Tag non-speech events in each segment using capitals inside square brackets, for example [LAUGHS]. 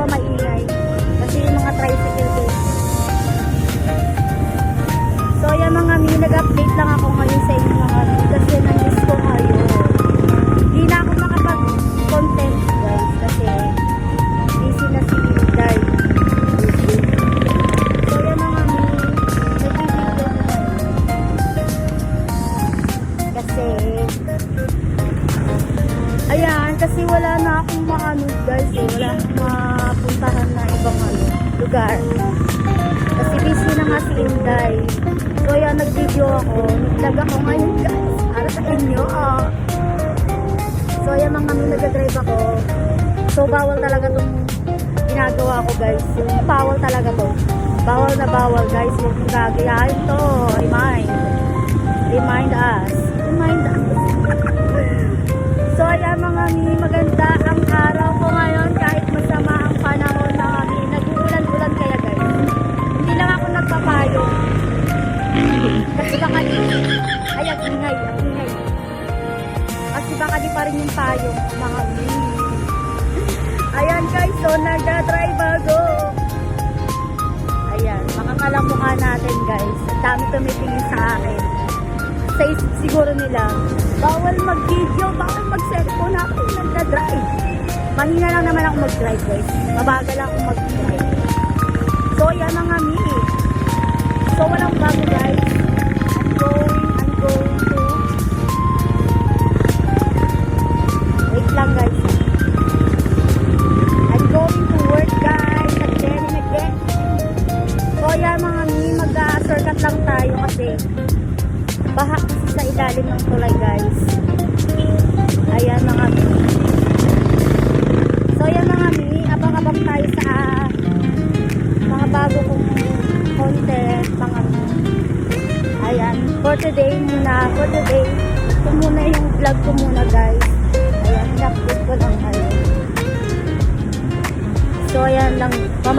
ko maingay. Kasi yung mga tricycle guys. So ayan mga mi, nag-update lang ako ngayon sa inyo mga lugar. Kasi busy na nga si Inday. So ayan, nag-video ako. Nag-vlog ako ngayon guys. Para sa inyo. Oh. So ayan mga kami nag-drive ako. So bawal talaga tong ginagawa ko guys. Bawal talaga to. Bawal na bawal guys. Huwag mong gagayahin to. Remind. Remind us. Remind us. [LAUGHS] So ayan mga mi, maganda ang rin yung mga mi. Ayan guys, so nagda-drive ako. Ayan, makakalang mukha natin guys. Ang dami tumitingin sa akin sa siguro nila, bawal mag-video, bawal mag-cellphone ako nagda-drive. Mahina lang naman ako mag-drive guys. Mabagal ako mag-drive. So, yan ang mi. So, walang bago guys. I'm going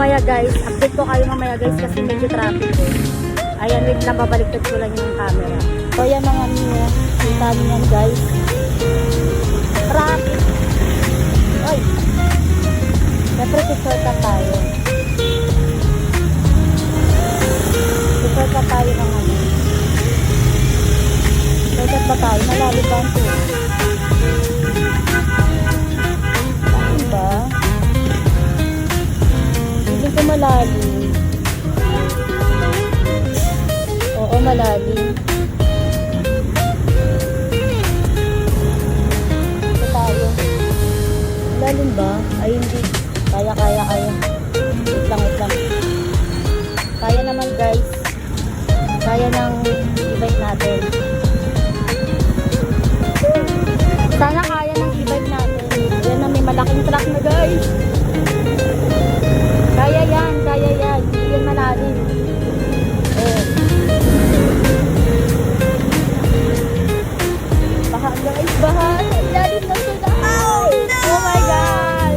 mamaya guys update ko kayo mamaya guys kasi medyo traffic eh Ayan, wait lang, babaliktad ko lang yung camera. So, ayan mga niyo. Kita niyo guys. Traffic. Ay. Siyempre, tusorta tayo. Tusorta tayo ng ano. Tusorta ba tayo? Malalim ba ang tubig? Malalim. Oo, malalim. Ito tayo. Malalim ba? Ay, hindi. Kaya, kaya, kaya. Wait lang, wait lang. Kaya naman, guys. Kaya ng e-bike natin. Sana kaya ng e-bike natin. Yan na, may malaking truck na, guys. Yan. Hindi yan malalim. Oh. Baha guys, baha. Ilalim na sila. Oh, oh my God.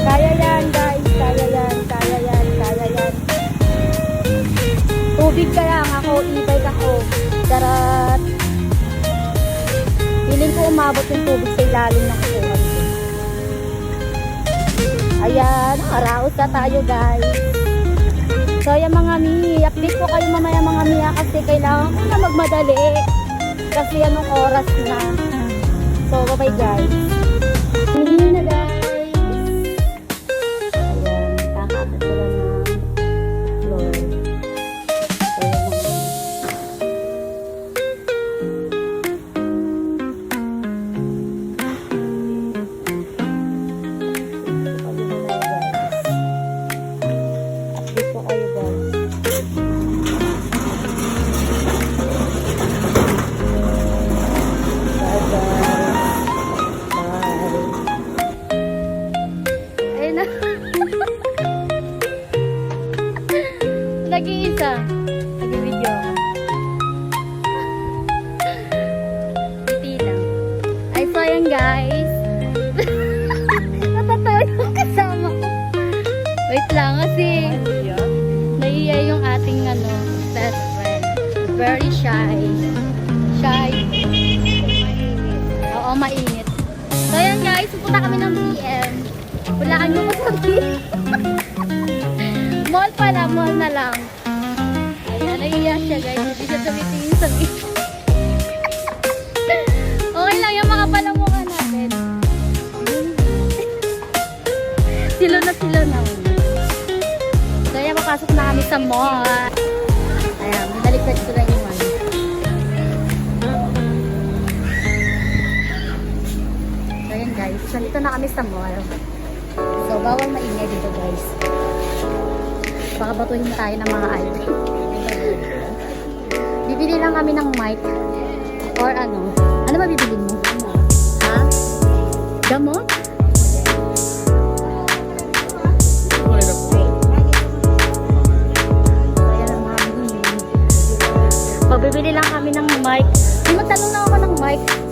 Kaya yan guys, kaya yan, kaya yan, kaya yan. Tubig ka lang ako, e-bike ako. Darat. Feeling ko umabot yung tubig sa ilalim ng. Ayan, araos na tayo guys. So, ayan mga mi, update ko kayo mamaya mga mi ah, kasi kailangan ko na magmadali. Kasi anong oras na. So, bye-bye guys. Lang kasi naiiya yung ating ano, best friend. Very shy. Shy. Oo, mainit. So ayan guys, pupunta kami ng BM. Walaan nyo ko sa [LAUGHS] mall pala, mall na lang. Ayan, naiiya siya guys. Hindi siya tumitingin sa BM. [LAUGHS] okay lang yung mga palamukha natin. [LAUGHS] silo na silo na. Papasok na kami sa mall. Ayan, binaliktad ko lang yung ano. So ayan guys, nandito na kami sa mall. So bawal maingay dito guys. Baka batuhin tayo ng mga item. Bibili lang kami ng mic. Or ano. Ano ba bibili mo? Ha? Gamot? Pagbibili lang kami ng mic. Magtanong na ako ng mic.